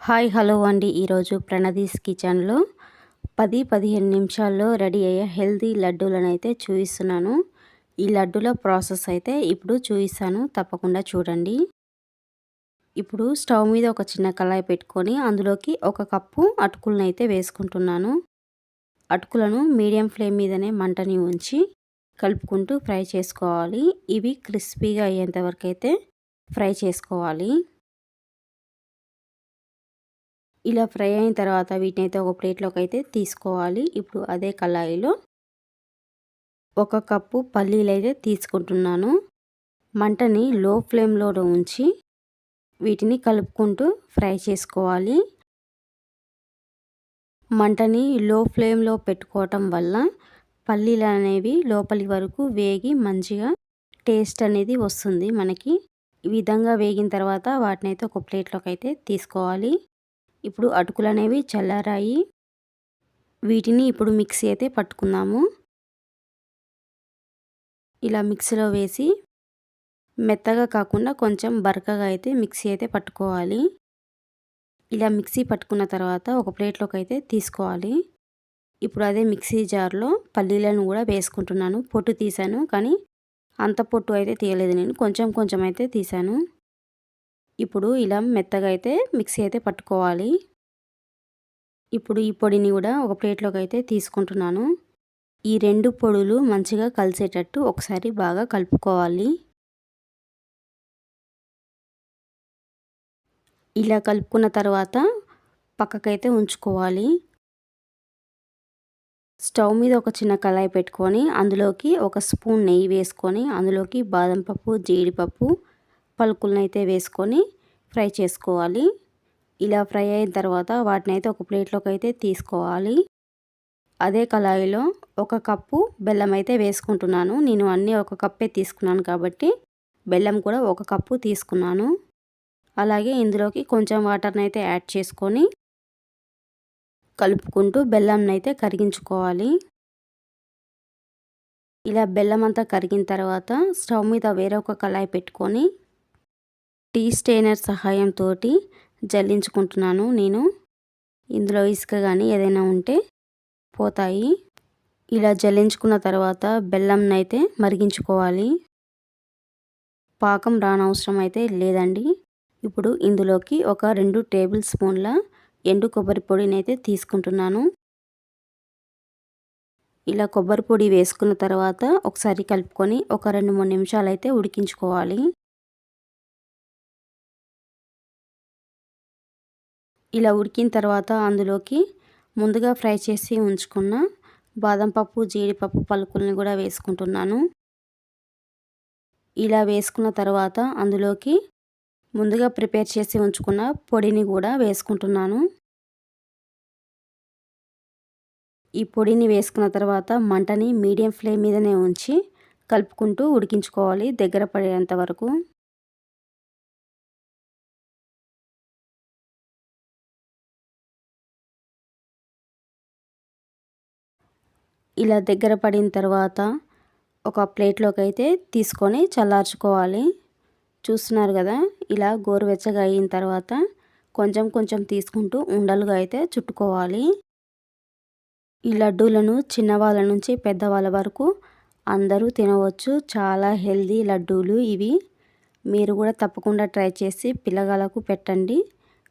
Hi hello అండి. ఈరోజు ప్రణదీస్ కిచెన్లో పది పదిహేను నిమిషాల్లో రెడీ అయ్యే హెల్దీ లడ్డూలను అయితే చూపిస్తున్నాను. ఈ లడ్డూల ప్రాసెస్ అయితే ఇప్పుడు చూపిస్తాను. తప్పకుండా చూడండి. ఇప్పుడు స్టవ్ మీద ఒక చిన్న కళాయి పెట్టుకొని అందులోకి ఒక కప్పు అటుకులను అయితే వేసుకుంటున్నాను. అటుకులను మీడియం ఫ్లేమ్ మీదనే మంటని ఉంచి కలుపుకుంటూ ఫ్రై చేసుకోవాలి. ఇవి క్రిస్పీగా అయ్యేంత వరకు అయితే ఫ్రై చేసుకోవాలి. ఇలా ఫ్రై అయిన తర్వాత వీటిని అయితే ఒక ప్లేట్లోకి అయితే తీసుకోవాలి. ఇప్పుడు అదే కళాయిలో ఒక కప్పు పల్లీలు అయితే తీసుకుంటున్నాను. మంటని లో ఫ్లేమ్లో ఉంచి వీటిని కలుపుకుంటూ ఫ్రై చేసుకోవాలి. మంటని లో ఫ్లేమ్లో పెట్టుకోవటం వల్ల పల్లీలు అనేవి లోపలి వరకు వేగి మంచిగా టేస్ట్ అనేది వస్తుంది మనకి. ఈ విధంగా వేగిన తర్వాత వాటిని అయితే ఒక ప్లేట్లోకి అయితే తీసుకోవాలి. ఇప్పుడు అటుకులు అనేవి చల్లారాయి. వీటిని ఇప్పుడు మిక్సీ అయితే పట్టుకుందాము. ఇలా మిక్సీలో వేసి మెత్తగా కాకుండా కొంచెం బరకగా అయితే మిక్సీ అయితే పట్టుకోవాలి. ఇలా మిక్సీ పట్టుకున్న తర్వాత ఒక ప్లేట్లోకి అయితే తీసుకోవాలి. ఇప్పుడు అదే మిక్సీ జార్లో పల్లీలను కూడా వేసుకుంటున్నాను. పొట్టు తీసాను కానీ అంత పొట్టు అయితే తీయలేదు నేను. కొంచెం కొంచెం అయితే తీసాను. ఇప్పుడు ఇలా మెత్తగా అయితే మిక్సీ అయితే పట్టుకోవాలి. ఇప్పుడు ఈ పొడిని కూడా ఒక ప్లేట్లోకి అయితే తీసుకుంటున్నాను. ఈ రెండు పొడులు మంచిగా కలిసేటట్టు ఒకసారి బాగా కలుపుకోవాలి. ఇలా కలుపుకున్న తర్వాత పక్కకైతే ఉంచుకోవాలి. స్టవ్ మీద ఒక చిన్న కళాయి పెట్టుకొని అందులోకి ఒక స్పూన్ నెయ్యి వేసుకొని అందులోకి బాదం పప్పు జీడిపప్పు పలుకులను అయితే వేసుకొని ఫ్రై చేసుకోవాలి. ఇలా ఫ్రై అయిన తర్వాత వాటిని అయితే ఒక ప్లేట్లోకి అయితే తీసుకోవాలి. అదే కళాయిలో ఒక కప్పు బెల్లం అయితే వేసుకుంటున్నాను. నేను అన్నీ ఒక కప్పే తీసుకున్నాను కాబట్టి బెల్లం కూడా ఒక కప్పు తీసుకున్నాను. అలాగే ఇందులోకి కొంచెం వాటర్ని అయితే యాడ్ చేసుకొని కలుపుకుంటూ బెల్లంని అయితే కరిగించుకోవాలి. ఇలా బెల్లం అంతా కరిగిన తర్వాత స్టవ్ మీద వేరొక కళాయి పెట్టుకొని టీ స్టెయినర్ సహాయంతో జల్లించుకుంటున్నాను. నేను ఇందులో ఇసుక కానీ ఏదైనా ఉంటే పోతాయి. ఇలా జల్లించుకున్న తర్వాత బెల్లంని అయితే మరిగించుకోవాలి. పాకం రానవసరం అయితే లేదండి. ఇప్పుడు ఇందులోకి ఒక రెండు టేబుల్ స్పూన్ల ఎండు కొబ్బరి పొడిని అయితే తీసుకుంటున్నాను. ఇలా కొబ్బరి పొడి వేసుకున్న తర్వాత ఒకసారి కలుపుకొని ఒక రెండు మూడు నిమిషాలు అయితే ఉడికించుకోవాలి. ఇలా ఉడికిన తర్వాత అందులోకి ముందుగా ఫ్రై చేసి ఉంచుకున్న బాదం పప్పు జీడిపప్పు పలుకుల్ని కూడా వేసుకుంటున్నాను. ఇలా వేసుకున్న తర్వాత అందులోకి ముందుగా ప్రిపేర్ చేసి ఉంచుకున్న పొడిని కూడా వేసుకుంటున్నాను. ఈ పొడిని వేసుకున్న తర్వాత మంటని మీడియం ఫ్లేమ్ మీదనే ఉంచి కలుపుకుంటూ ఉడికించుకోవాలి దగ్గర పడేంత వరకు. ఇలా దగ్గర పడిన తర్వాత ఒక ప్లేట్లోకి అయితే తీసుకొని చల్లార్చుకోవాలి. చూస్తున్నారు కదా ఇలా గోరువెచ్చగా అయిన తర్వాత కొంచెం కొంచెం తీసుకుంటూ ఉండలుగా అయితే చుట్టుకోవాలి. ఈ లడ్డూలను చిన్నవాళ్ళ నుంచి పెద్దవాళ్ళ వరకు అందరూ తినవచ్చు. చాలా హెల్దీ లడ్డూలు ఇవి. మీరు కూడా తప్పకుండా ట్రై చేసి పిల్లగాళ్ళకు పెట్టండి.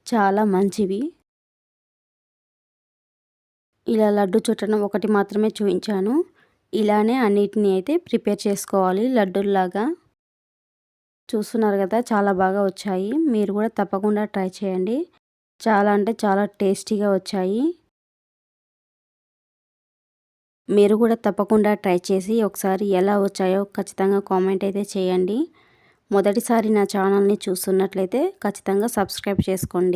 చాలా మంచివి. ఇలా లడ్డు చుట్టడం ఒకటి మాత్రమే చూపించాను. ఇలానే అన్నిటిని అయితే ప్రిపేర్ చేసుకోవాలి. లడ్డూల్లాగా. చూస్తున్నారు కదా చాలా బాగా వచ్చాయి. మీరు కూడా తప్పకుండా ట్రై చేయండి. చాలా అంటే చాలా టేస్టీగా వచ్చాయి. మీరు కూడా తప్పకుండా ట్రై చేసి ఒకసారి ఎలా వచ్చాయో ఖచ్చితంగా కామెంట్ అయితే చేయండి. మొదటిసారి నా ఛానల్ని చూస్తున్నట్లయితే ఖచ్చితంగా సబ్స్క్రైబ్ చేసుకోండి.